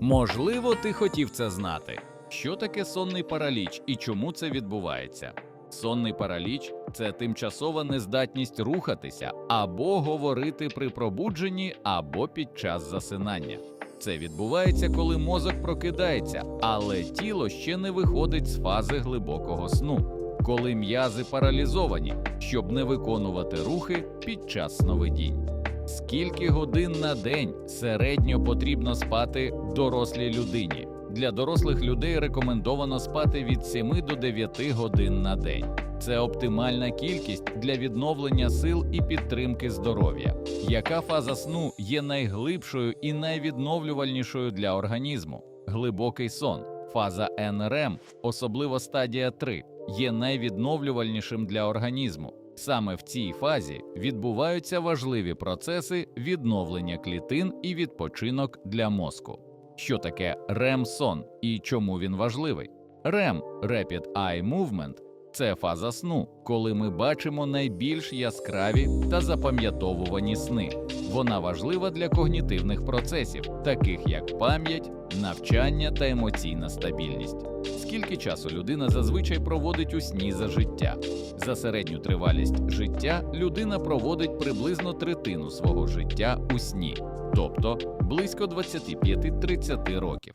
Можливо, ти хотів це знати. Що таке сонний параліч і чому це відбувається? Сонний параліч це тимчасова нездатність рухатися або говорити при пробудженні, або під час засинання. Це відбувається, коли мозок прокидається, але тіло ще не виходить з фази глибокого сну, коли м'язи паралізовані, щоб не виконувати рухи під час сновидінь. Скільки годин на день середньо потрібно спати дорослій людині? Для дорослих людей рекомендовано спати від 7 до 9 годин на день. Це оптимальна кількість для відновлення сил і підтримки здоров'я. Яка фаза сну є найглибшою і найвідновлювальнішою для організму? Глибокий сон, фаза НРМ, особливо стадія 3, є найвідновлювальнішим для організму. Саме в цій фазі відбуваються важливі процеси відновлення клітин і відпочинок для мозку. Що таке REM-сон і чому він важливий? REM – Rapid Eye Movement – це фаза сну, коли ми бачимо найбільш яскраві та запам'ятовувані сни. Вона важлива для когнітивних процесів, таких як пам'ять, навчання та емоційна стабільність. Скільки часу людина зазвичай проводить у сні за життя? За середню тривалість життя людина проводить приблизно третину свого життя у сні, тобто близько 25-30 років.